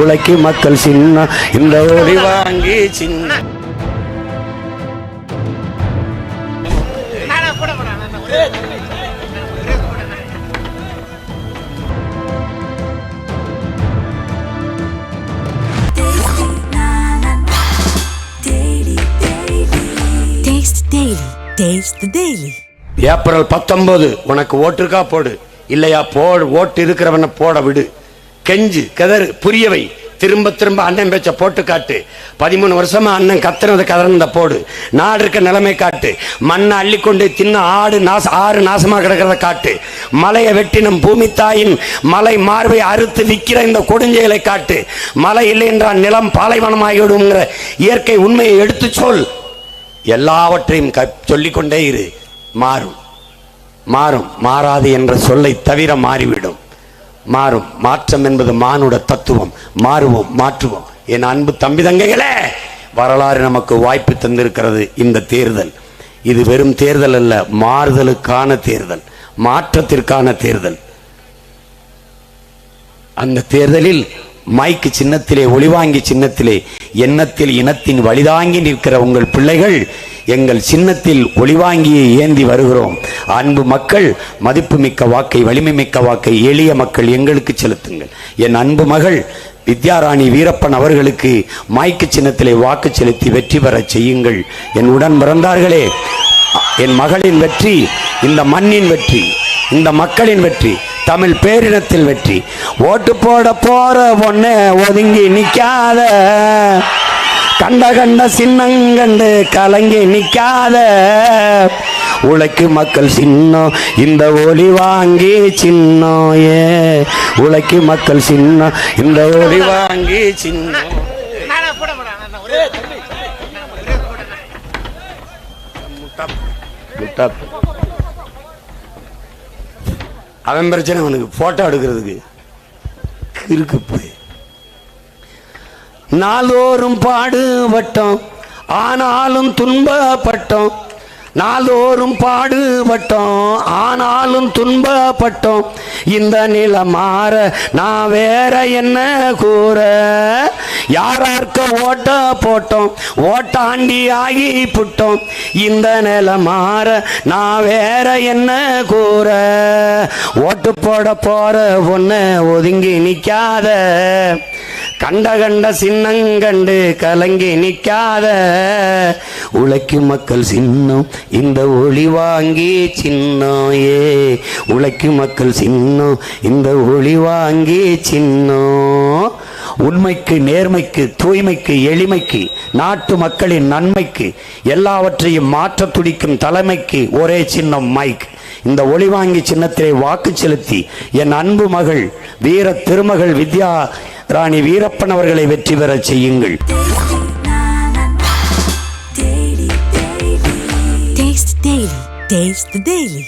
உழைக்கு மக்கள் சின்ன இந்த ஒளி வாங்கி சின்ன. ஏப்ரல் பத்தொன்பது உனக்கு ஓட்டுருக்கா போடு. இல்லையா போடு ஓட்டு இருக்கிறவன போட விடு. கெஞ்சு கதறு புரியவை. திரும்ப திரும்ப அண்ணன் பேச்ச போட்டு காட்டு. பதிமூணு வருஷமா அண்ணன் கத்துனது கதறந்த போடு. நாடு இருக்க நிலைமை காட்டு. மண்ணை அள்ளிக்கொண்டு தின்ன ஆடு நாச ஆறு நாசமா கிடக்கிறத காட்டு. மலையை வெட்டினம் பூமி தாயின் மலை மார்பை அறுத்து விற்கிற இந்த கொடுஞ்செயலை காட்டு. மலை இல்லை என்றால் நிலம் பாலைவனமாகிவிடுங்கிற இயற்கை உண்மையை எடுத்துச் சொல். எல்லாவற்றையும் க சொல்லிக்கொண்டே இரு. மாறும். மாறும். மாறாது என்ற சொல்லை தவிர மாறிவிடும். மாறும். மாற்றம் என்பது மானுட தத்துவம். மாறுவோம் மாற்றுவோம். என் அன்பு தம்பி தங்கைகளே வரலாறு நமக்கு வாய்ப்பு தந்திருக்கிறது இந்த தேர்தல். இது வெறும் தேர்தல் அல்ல மாறுதலுக்கான தேர்தல் மாற்றத்திற்கான தேர்தல். அந்த தேர்தலில் மைக்கு சின்னத்திலே ஒளிவாங்கி சின்னத்திலே எண்ணத்தில் இனத்தின் வழிதாங்கி நிற்கிற உங்கள் பிள்ளைகள் எங்கள் சின்னத்தில் ஒளிவாங்கியை ஏந்தி வருகிறோம். அன்பு மக்கள் மதிப்புமிக்க வாக்கை வலிமை மிக்க வாக்கை எளிய மக்கள் எங்களுக்கு செலுத்துங்கள். என் அன்பு மகள் வித்யாராணி வீரப்பன் அவர்களுக்கு மைக்கு சின்னத்திலே வாக்கு செலுத்தி வெற்றி பெறச் செய்யுங்கள். என் உடன் பிறந்தார்களே என் மகளின் வெற்றி இந்த மண்ணின் வெற்றி இந்த மக்களின் வெற்றி தமிழ் பேரினத்தில் வெற்றி. ஓட்டு போட போற பொண்ணு ஒதுங்கி நிக்காத கண்ட கண்ட சின்னங்கண்டு கலங்கி நிக்காத உழைக்கு மக்கள் சின்னம். இந்த ஒளி வாங்கி சின்னம் ஏ. உழைக்கு மக்கள் சின்னம். இந்த ஒளி வாங்கி சின்னம். அவன் பிரச்சனை அவனுக்கு. போட்டோ எடுக்கிறதுக்கு. இருக்கு போய். நாளோறும் பாடுபட்டோம். ஆனாலும் துன்பப்பட்டோம். நாளோறும் பாடுபட்டோம் ஆனாலும் துன்பப்பட்டோம். இந்த நில மாற நான் வேற என்ன கூற? யாரார்க்க ஓட்ட போட்டோம்? ஓட்டாண்டி ஆகி புட்டோம். இந்த நில மாற நான் வேற என்ன கூற? ஓட்டு போட போற ஒன்று ஒதுங்கி நிற்காத கண்ட கண்ட சின்னங்கண்டு கலங்கி நிற்காத உழைக்கும் மக்கள் சின்னம் இந்த ஒளி வாங்கி சின்னம் ஏ உழைக்கும் மக்கள் சின்னம் இந்த ஒளி வாங்கி சின்னம். உண்மைக்கு நேர்மைக்கு தூய்மைக்கு எளிமைக்கு நாட்டு மக்களின் நன்மைக்கு எல்லாவற்றையும் மாற்ற துடிக்கும் தலைமைக்கு ஒரே சின்னம் மைக். இந்த ஒளிவாங்கி சின்னத்திலே வாக்கு செலுத்தி என் அன்பு மகள் வீர திருமகள் வித்யா ராணி வீரப்பன் அவர்களை வெற்றி பெறச் செய்யுங்கள் Taste Taste the Daily.